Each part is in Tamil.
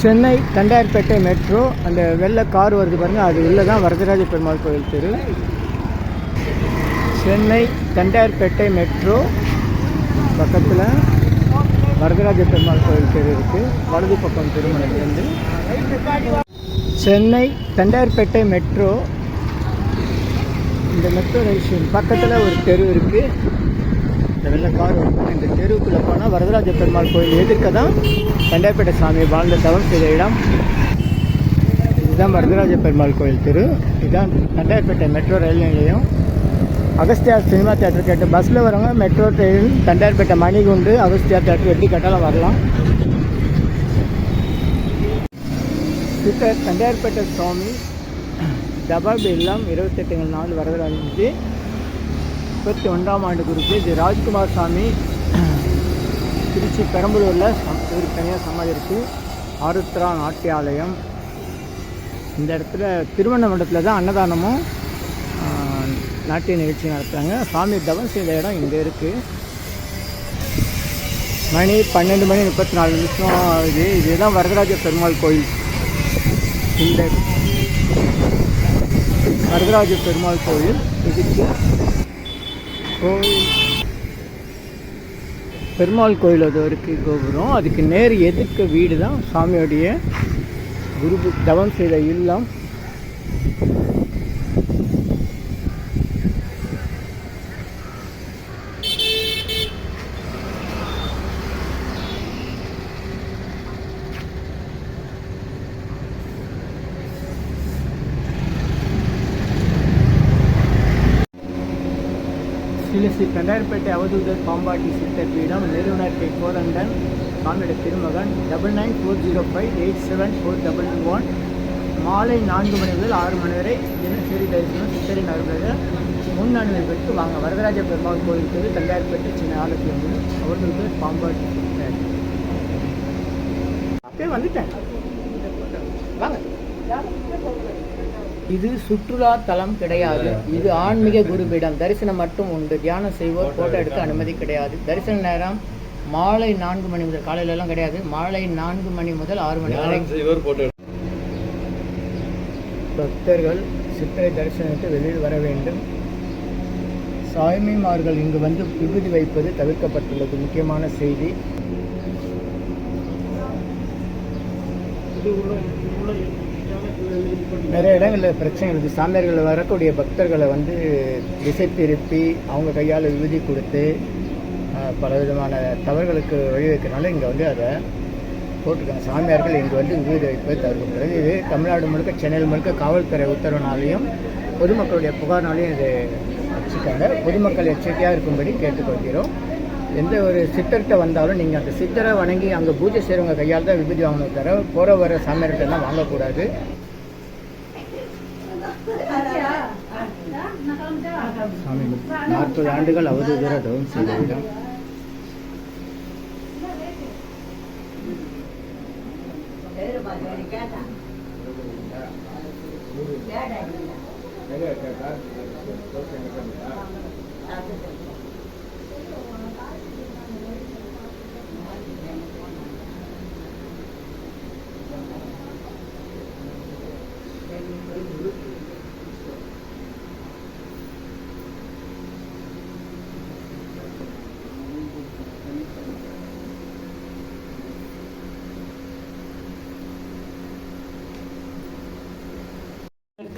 சென்னை தண்டையார்பேட்டை மெட்ரோ அந்த வெள்ளை கார் வருது பாருங்கள் அது உள்ளே தான் வரதராஜ பெருமாள் கோயில் தெரு. சென்னை தண்டையார்பேட்டை மெட்ரோ பக்கத்தில் வரதராஜ பெருமாள் கோயில் தெரு இருக்குது வலது பக்கம் திருமணத்துலேருந்து சென்னை தண்டையார்பேட்டை மெட்ரோ இந்த மெட்ரோ ரயில் ஸ்டேஷன் பக்கத்தில் ஒரு தெரு இருக்குது இந்த வெள்ளை கார் வந்து இந்த தெருவுக்குள்ளே போனால் வரதராஜ பெருமாள் கோயில் எதிர்க்க தான் கண்டாப்பேட்டை சாமி வாழ்ந்த தவம் செய்த இடம். இதுதான் வரதராஜ பெருமாள் கோயில் தெரு. இதுதான் கண்டாயப்பேட்டை மெட்ரோ ரயில் நிலையம். அகஸ்தியா சினிமா தேட்டர் கேட்டு பஸ்ஸில் வரவங்க மெட்ரோ ட்ரெயின் கண்டாயப்பேட்டை மணிகுண்டு அகஸ்தியா தேட்டர் எப்படி கேட்டாலும் வரலாம். சித்தர் தண்டையார்பேட்டை சுவாமி தபாபி இல்லம் இருபத்தெட்டுங்கள் நாள் வரதராஜி முப்பத்தி ஒன்றாம் ஆண்டு குறித்து இது ராஜ்குமார் சாமி திருச்சி பெரம்பலூரில் சம்- தனியாக சமாதி இருக்குது ஆருத்ரா நாட்டியாலயம். இந்த இடத்துல திருவண்ண மண்டபத்தில் தான் அன்னதானமும் நாட்டிய நிகழ்ச்சி நடத்துகிறாங்க சாமி தவம் செய்த இடம் இங்கே இருக்குது மணி பன்னெண்டு மணி முப்பத்தி நாலு நிமிஷம் ஆகுது. இதுதான் வரதராஜ பெருமாள் கோயில். இந்த வரதராஜ பெருமாள் கோயில் இதுக்கு கோவில். பெருமாள் கோயில் அது வரைக்கும் கோபுரம். அதுக்கு நேர் எதிர்க்க வீடு தான் சாமியோடைய குரு தவம் செய்த இல்லம். ஸ்ரீ அவதூதர் பாம்பாட்டி சித்தர் பீடம் நிறுவனர் கே கோரண்டன் சாமியோட திருமகன் double nine four zero five eight seven four double one மாலை நான்கு மணி முதல் ஆறு மணி வரை தினசரி தரிசனம் சித்தரின் அருளாக முன் அனுமதி பெற்று வாங்க. வரதராஜ பெருமாள் கோயில் தெரு சின்ன ஆலத்தி வந்து அவதூதர் பாம்பாட்டி சித்தர். அப்படியே வந்துட்டேன். வாங்க. இது சுற்றுலா தலம் கிடையாது. இது ஆன்மீக குருபீடம். தரிசனம் மட்டும் உண்டு. தியானம் செய்வோர் போட்டோ எடுக்க அனுமதி கிடையாது. தரிசன நேரம் மாலை நான்கு மணி முதல் காலையில எல்லாம் கிடையாது. மாலை நான்கு மணி முதல் ஆறு மணி வரை. பக்தர்கள் சித்திரை தரிசனத்தை வெளியில் வர வேண்டும். சாய்மைமார்கள் இங்கு வந்து விபூதி வைப்பது தவிர்க்கப்பட்டுள்ளது. முக்கியமான செய்தி. நிறைய இடங்களில் பிரச்சனை இருக்குது சாமியார்கள் வரக்கூடிய பக்தர்களை வந்து திசை திருப்பி அவங்க கையால் விபூதி கொடுத்து பல விதமான தவறுகளுக்கு வழிவகுக்கிறனால இங்கே வந்து அதை போட்டிருக்காங்க. சாமியார்கள் இங்கு வந்து விபதி வைப்பது தவிர்க்கப்படுது இது தமிழ்நாடு முழுக்க சென்னையில் முழுக்க காவல்துறை உத்தரவுனாலையும் பொதுமக்களுடைய புகார்னாலையும் இது வச்சுக்காங்க பொதுமக்கள் எச்சரிக்கையாக இருக்கும்படி கேட்டுக்கொள்கிறோம். எந்த ஒரு சித்தர்கிட்ட வந்தாலும் நீங்கள் அந்த சித்தரை வணங்கி அங்கே பூஜை செய்கிறவங்க கையால் தான் விபூதி வாங்கணும் தவிர போகிற வர சாமியார்கிட்டலாம் வாங்கக்கூடாது. சாமி நாற்பது ஆண்டுகள் அவதூதர தவம் செய்த இடம்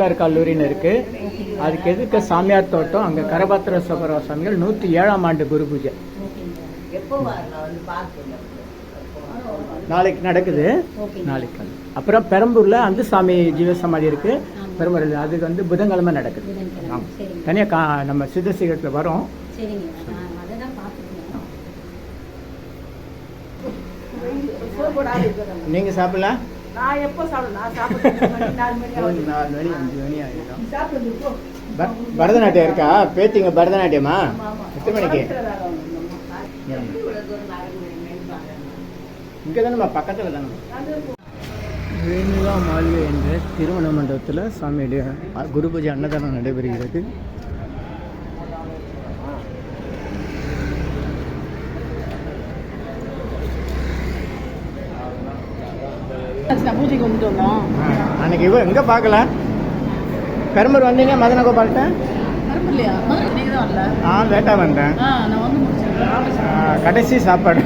அம்பேத்கர் கல்லூரின்னு இருக்கு. அதுக்கு எதுக்கு சாமியார் தோட்டம்? அங்கே கரபாத்திர சபரா சாமிகள் நூற்றி ஏழாம் ஆண்டு குரு பூஜை. நாளைக்கு நடக்குது. நாளைக்கு. அப்புறம் பெரம்பூர்ல அந்த சாமி ஜீவசமாதி இருக்கு. பெரம்பூர்ல அதுக்கு வந்து புதன்கிழமை நடக்குது. தனியாக கா நம்ம சித்த சீகரத்தில் வரோம். நீங்கள் சாப்பிடலாம்? நான் எப்போ சாப்பிடுவேன் நான் சாப்பிடுவேன் நாலு மணி ஆகுது. நாலு மணி அஞ்சு மணி ஆகிடும் சாப்பிடுங்க போ. ப- பரதநாட்டியம் இருக்கா? பேத்திங்க பரதநாட்டியமா? எத்தனை மணிக்கு? இங்கே தானே பக்கத்தில் தானே. ரேணுகா மாளிகை என்ற திருமண மண்டபத்தில் சாமியுடைய குரு பூஜை அன்னதானம் நடைபெறுகிறது. பூஜைக்கு வந்துட்டு வந்தோம். அன்னைக்கு இவ எங்கே பார்க்கல? பெரம்பூர் வந்தீங்க மதன கோபால்கிட்ட கரும்பு இல்லையா? மதுரை நீங்க தான் வரல. ஆ லேட்டாக வந்தேன். நான் வந்து கடைசி சாப்பாடு.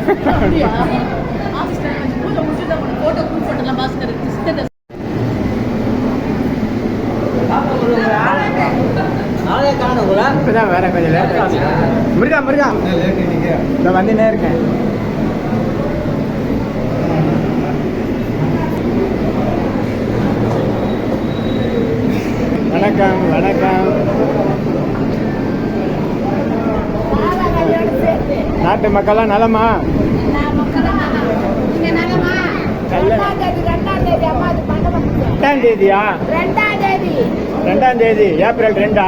இப்போதான் வேற கொஞ்சம் லேட் ஆச்சு முருகா முருகா. இந்த வந்துனே இருக்கேன். வணக்கம் வணக்கம். நாட்டு மக்கள்லாம் நலமா? ரெண்டாம் தேதியா ரெண்டாம் தேதி ஏப்ரல் ரெண்டா?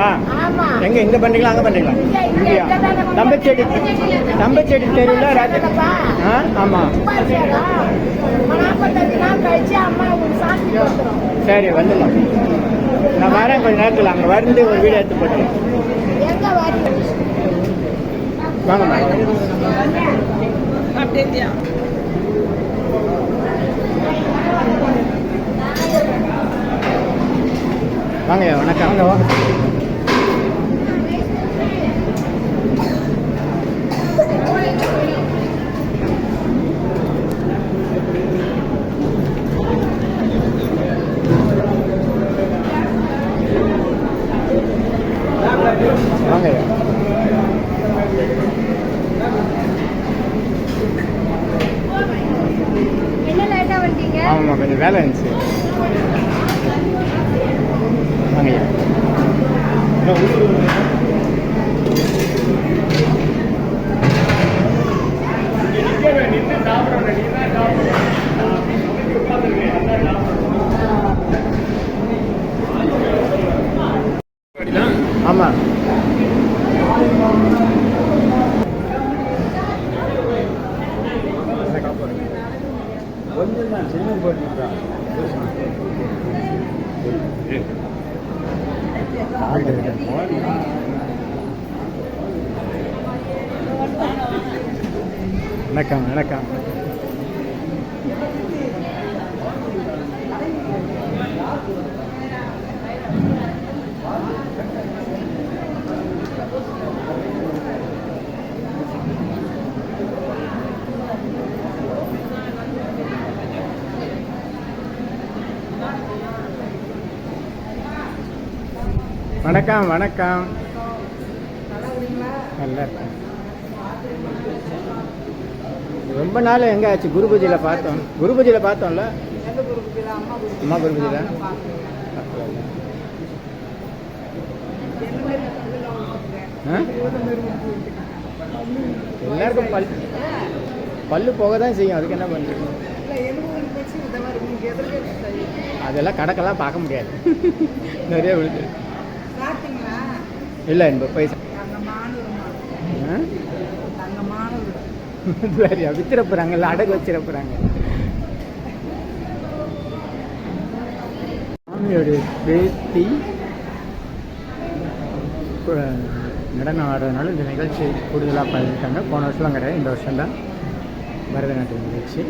எங்க இங்க பண்றீங்களா அங்க பண்றீங்களா இங்க, தம்பச்செடி இங்கயா இங்க தெருவில் ஆ ஆமா. சரி வந்துடலாம். நான் வரேன் கொஞ்ச நேரத்தில். அங்கே வந்து ஒரு வீடு எடுத்து போட்டுறேன். வாங்க வாங்க வணக்கம். வாங்க வாங்க என்ன லேட்டா வந்தீங்க ஆமாம் கொஞ்சம் வேலை இருந்துச்சு வாங்க ஆமாம் கொஞ்சம் தான் சின்ன போட்டுருக்கான் வணக்கம் வணக்கம் வணக்கம் வணக்கம். நல்லா இருக்கேன். ரொம்ப நாள் எங்க ஆச்சு? குரு பூஜையில் பார்த்தோம். குரு பூஜையில் பார்த்தோம்ல? அம்மா குரு பூஜையில் எல்லாருக்கும் பல் பல்லு போக தான் செய்யும். அதுக்கு என்ன பண்ணுறது அதெல்லாம் கணக்கெல்லாம் பார்க்க முடியாது. நிறைய விழுது இல்லை என்பது பைசா. ஆ? சரியா வித்துற போகிறாங்கல்ல அடகு வச்சிட போகிறாங்க சாமியோடைய பேத்தி நடனம் ஆடுறதுனால இந்த நிகழ்ச்சி கூடுதலாக பண்ணியிருக்காங்க போன வருஷம்லாம் கிடையாது இந்த வருஷம்தான். பரதநாட்டிய நிகழ்ச்சி.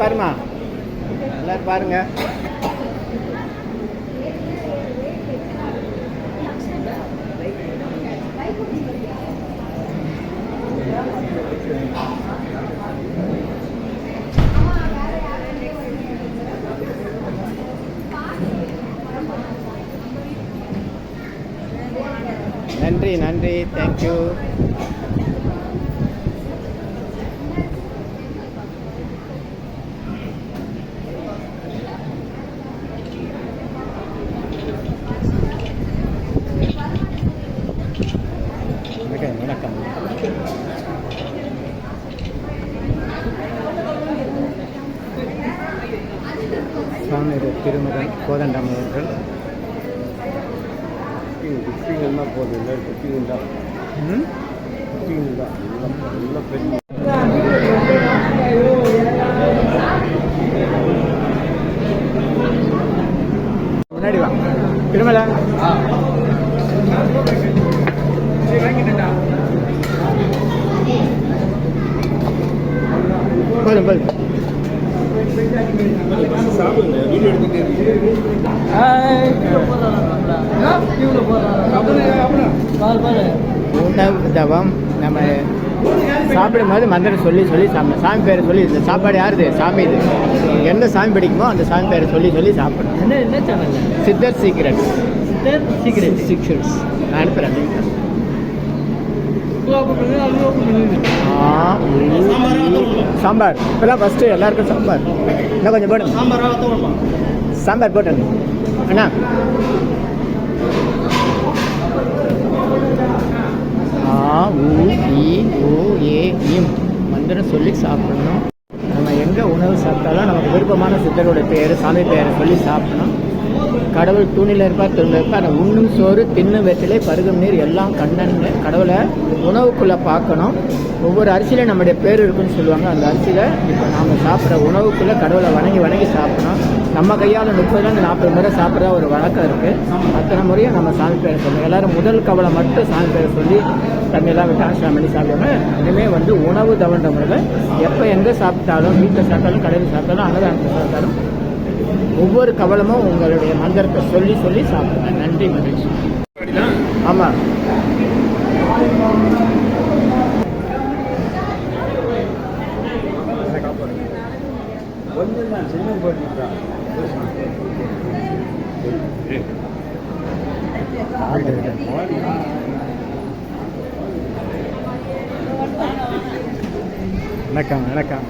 பாருமா. எல்லாரும் பாருங்க. நன்றி நன்றி. தேங்க்யூ மேல போதும் போதும் தவம் நம்ம சாப்பிடும்போது மந்திரம் சொல்லி சொல்லி சாப்பிடணும் சாமி பேரை சொல்லி இந்த சாப்பாடு யாருது? சாமி இது. எந்த சாமி பிடிக்குமோ அந்த சாமி பேரை சொல்லி சொல்லி சாப்பிடணும் என்ன என்ன சித்தர் சீக்ரெட் சீக்கிரம் சீக்ரெட்ஸ் நான் அனுப்புகிறேன். சாம்பார். இப்போலாம் ஃபஸ்ட்டு எல்லாருக்கும் சாம்பார். இன்னும் கொஞ்சம் போடுங்க சாம்பார் போட்டுங்க அண்ணா ஆ ஊ ஈ ஓ ஏ இம் மந்திரம் சொல்லி சாப்பிடணும் நம்ம எங்கே உணவு சாப்பிட்டாலும் நமக்கு விருப்பமான சித்தரோட பேர் சொல்லி சாப்பிடணும். கடவுள் தூணில் இருப்பார் தூணில் இருப்பார். அந்த உண்ணும் சோறு தின்னும் வெற்றிலை பருகும் நீர் எல்லாம் கண்ணன்னு கடவுளை உணவுக்குள்ளே பார்க்கணும். ஒவ்வொரு அரிசியில் நம்முடைய பேர் இருக்குன்னு சொல்லுவாங்க. அந்த அரிசியில் இப்போ நாம் சாப்பிட்ற உணவுக்குள்ளே கடவுளை வணங்கி வணங்கி சாப்பிடணும். நம்ம கையால் முப்பதுலேருந்து நாற்பது முறை சாப்பிட்ற ஒரு வழக்கம் இருக்குது அத்தனை முறையும் நம்ம சாமி பேரை சொல்லணும். எல்லாரும் முதல் கவலை மட்டும் சாமி பேரை சொல்லி தண்ணியெல்லாம் விட்டு ஆசிரம் பண்ணி சாப்பிடுவாங்க இனிமேல் வந்து உணவு தவண்ட முறையில் எப்போ எங்கே சாப்பிட்டாலும் வீட்டில் சாப்பிட்டாலும் கடையில் சாப்பிட்டாலும் அன்னதானத்தில் சாப்பிட்டாலும் ஒவ்வொரு கவலமும் உங்களுடைய மந்திரத்தை சொல்லி சொல்லி சாப்பிடுங்க. நன்றி மகிழ்ச்சி. ஆமாம் கொஞ்சம் தான் சின்ன வணக்கம் வணக்கம்.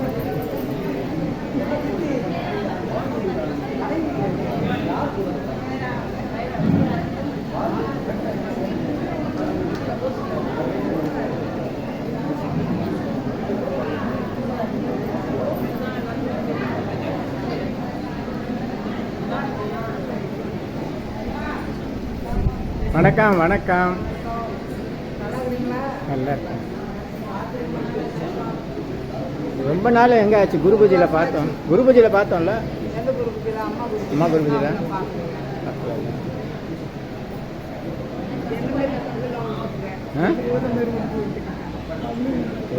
வணக்கம் வணக்கம். நல்லா இருக்கேன். ரொம்ப நாள் எங்கே ஆச்சு? குரு பூஜையில் பார்த்தோம். குரு பூஜையில் பார்த்தோம்ல? அம்மா குரு பூஜையில்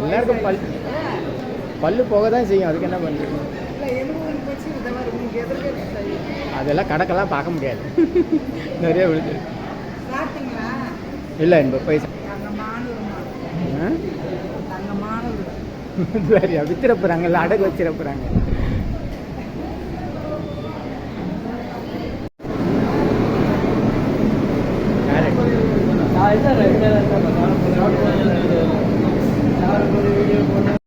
எல்லாருக்கும் பல் பல்லு போக தான் செய்யும். அதுக்கு என்ன பண்ணுறது அதெல்லாம் கணக்கெல்லாம் பார்க்க முடியாது. நிறைய விழுது இல்லை எண்பது பைசா ஆ? சரியா வித்துற போகிறாங்கல்ல அடகு வச்சிட போகிறாங்க வரியா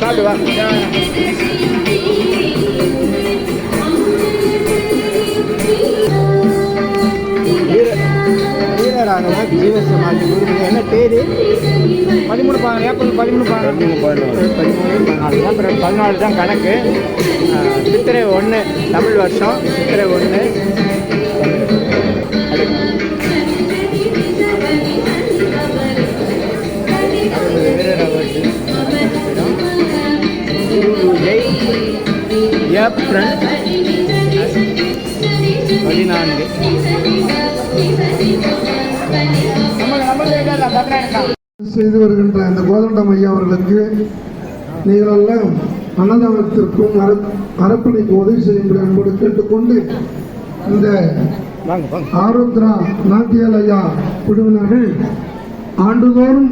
சாப்பிட்டு வா. வீர வீரராகவ ஜீவ சமாதி குரு என்ன பேர்? பதிமூணு பதினாலு ஏப்ரல் பதிமூணு பதினாலு. பதிமூணு பதினாலு. ஏப்ரல் பதினாலு தான் கணக்கு. சித்திரை ஒன்று தமிழ் வருஷம். சித்திரை ஒன்று செய்து வருகின்ற அந்த கோதண்டம் ஐயா அவர்களுக்கு நீங்கள் அன்னதானத்திற்கும் அற- அறப்பணிக்கு உதவி செய்யும்படி அன்போடு கேட்டுக்கொண்டு இந்த ஆருத்ரா நாட்டியல் ஐயா குழுவினர்கள் ஆண்டுதோறும்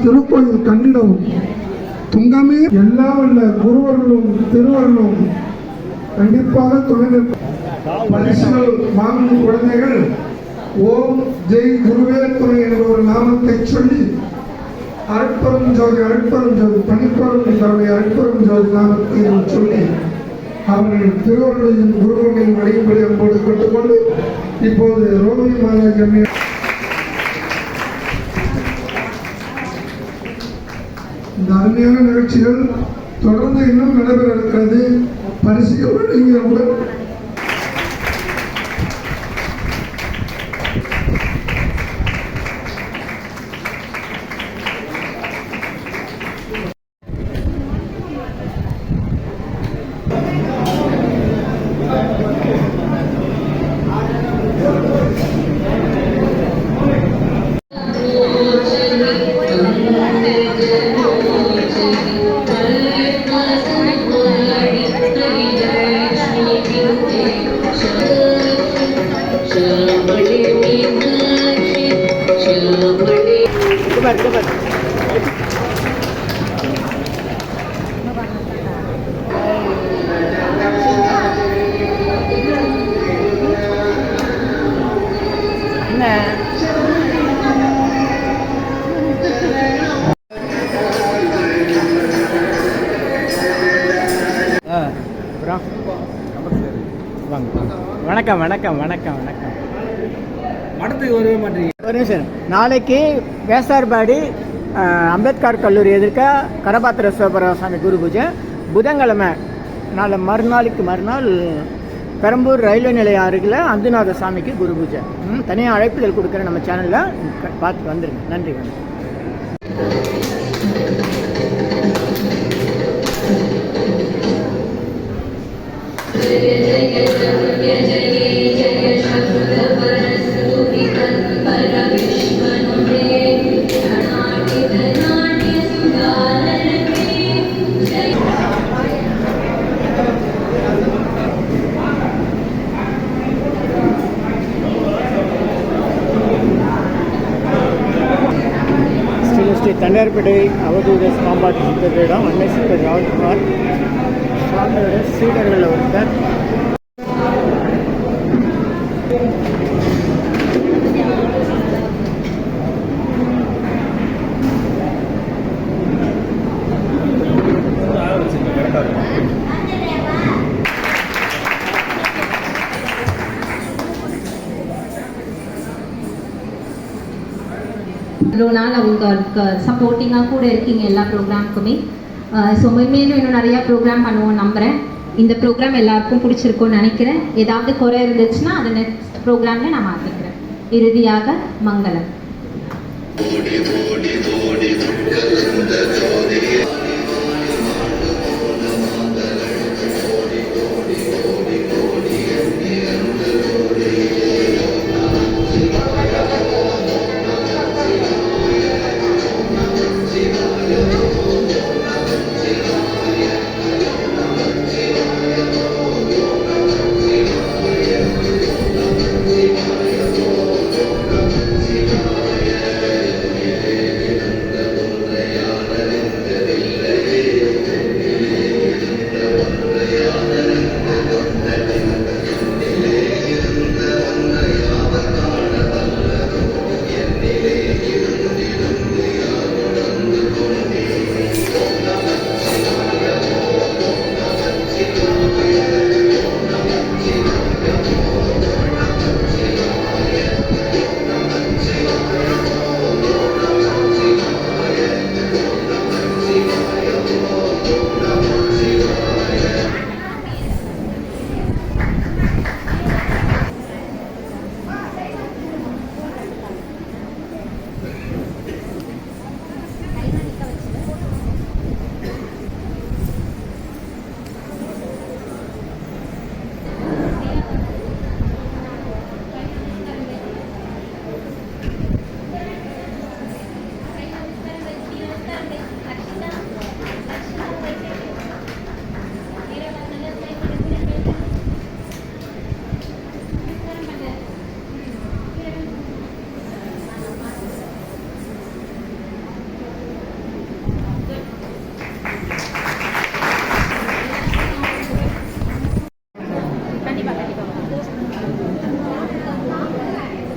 திருக்கோயில் கண்டிடவும். துங்கமே எல்லா உள்ள குருவர்களும் திருவர்களும் கண்டிப்பாக துணை பரிசுகள் வாங்கும் குழந்தைகள் ஓம் ஜெய் குருவே துணை என்ற ஒரு நாமத்தை சொல்லி அருட்பெரும் ஜோதி அருட்பெரும் ஜோதி பணிப்பெரும் தன்னுடைய அருட்பெரும் ஜோதி நாமத்தை சொல்லி அவர்கள் திருவள்ளுவரின் குருவர்களின் வழிபடி அன்போடு கேட்டுக்கொண்டு இப்போது ரோகிணி மாதாஜி அம்மையார் இந்த அருமையான நிகழ்ச்சிகள் தொடர்ந்து இன்னும் நடைபெற இருக்கிறது. பரிசுகள் வழங்கியவுடன் நாளைக்கு வேசார்பாடி அம்பேத்கர் கல்லூரி எதிர்க்க கரபாத்திர சிவபுரசாமி குரு பூஜை. புதன்கிழமை நாளை மறுநாளுக்கு மறுநாள் பெரம்பூர் ரயில்வே நிலையம் அருகில் அந்துநாத சாமிக்கு குரு பூஜை. ம், தனியாக அழைப்புகள் கொடுக்குற நம்ம சேனலில் பார்த்து வந்துருங்க. நன்றி ஸ்ரீ ஸ்ரீ அவதூத சாம்பாட்டு சித்தர்களிடம் அன்னை சித்தர் ராஜ்குமார் சுவாமியோட சீடர்கள் ஒருத்தர் இவ்வளோ சப்போர்ட்டிங்காக கூட இருக்கீங்க எல்லா ப்ரோக்ராம்க்குமே ஸோ மேலும் இன்னும் நிறையா ப்ரோக்ராம் பண்ணுவோம் நம்புகிறேன் இந்த ப்ரோக்ராம் எல்லாருக்கும் பிடிச்சிருக்கும்னு நினைக்கிறேன். ஏதாவது குறை இருந்துச்சுன்னா அதை நெக்ஸ்ட் ப்ரோக்ராமில் நான் மாற்றிக்கிறேன் இறுதியாக மங்களம்.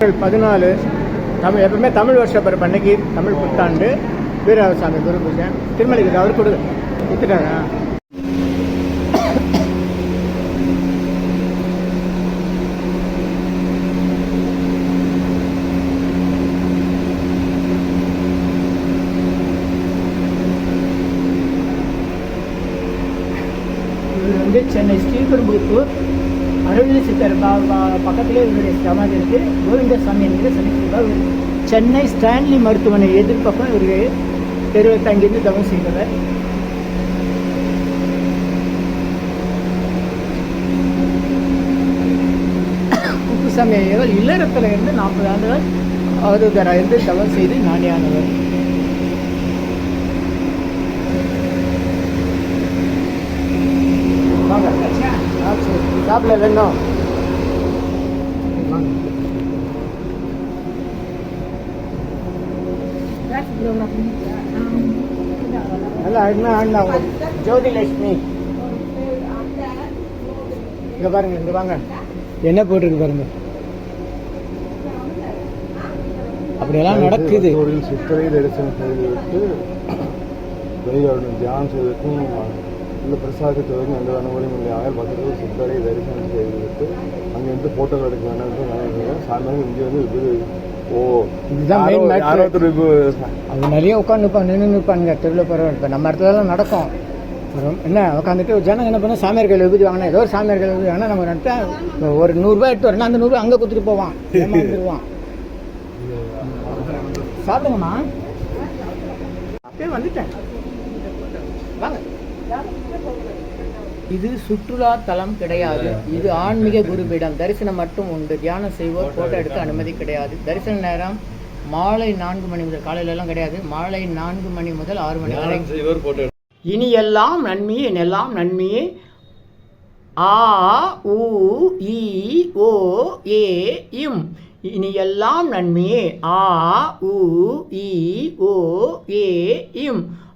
ஏப்ரல் பதினாலு தமிழ் எப்பவுமே தமிழ் வருஷ பிறப்பு அன்னைக்கு தமிழ் புத்தாண்டு வீரசாமி குரு பூஜை. திருமலைக்கு அவர் கொடுங்க கொடுத்துட்டாரா வந்து சென்னை ஸ்ரீபெரும்புத்தூர் அருள்மிகு சித்தர் பக்கத்திலே இவருடைய சமாதி இருக்கு. கோவிந்தசாமி என்கிற சனிச்சிருக்கார் சென்னை ஸ்டான்லி மருத்துவமனை எதிர்ப்பக்கம் இவரு தெருவை தங்கியிருந்து தவம் செய்தவர். குப்புசாமி ஐயர் இல்லறத்தில் இருந்து நாற்பது ஆண்டுகள் அவதூதராக இருந்து தவம் செய்து ஞானியானவர். வாங்க. ஷாப்பில் வேண்டும் நல்லா அண்ணா அண்ணா ஜோதி லட்சுமி. இங்கே பாருங்க இங்கே வாங்க. என்ன போட்டுருக்கு பாருங்க. அப்படியெல்லாம் நடக்குது. சித்திரை தரிசனம் செய்து விட்டு வெளியே தியானம் செய்வதற்கும் பிரசாதத்துவதற்கும் எந்த அனுமதியும் இல்லை ஆக பக்கத்தில் சித்தரை தரிசனம் செய்துவிட்டு அங்கிருந்து ஃபோட்டோ எடுக்க வேண்டாம்னு நினைக்கிறேன். சாயந்தரம் இங்கே வந்து இது ஓ அது நிறைய உட்காந்து நிற்பாங்க நின்று நிற்பானுங்க தெருவில் போகிற இப்போ நம்ம இடத்துலலாம் நடக்கும். என்ன உட்காந்துட்டு ஜனங்க என்ன பண்ண சாமியார் கையில் எழுதி வாங்கினா ஏதோ ஒரு சாமியார் கையில் எழுதி வாங்கினா நம்ம இப்போ ஒரு நூறுரூவா எடுத்து வரணும் அந்த நூறுரூவா அங்கே கொடுத்துட்டு போவான். ஏமாந்துருவான் சாப்பிடுங்கம்மா. அப்படியே வந்துட்டேன். இது சுற்றுலா தலம் கிடையாது. இது ஆன்மீக குருபீடம். தரிசனம் மட்டும் உண்டு. தியானம் செய்வோர் போட்டோ எடுக்க அனுமதி கிடையாது. தரிசன நேரம் மாலை நான்கு மணி முதல் காலையில எல்லாம் கிடையாது. மாலை நான்கு மணி முதல் ஆறு மணி வரை. இனி எல்லாம் நன்மையே எல்லாம் நன்மையே. ஆ உ இ ஓ ஏ இம். இனி எல்லாம் நன்மையே. ஆ உ இ ஓ ஏ இம்.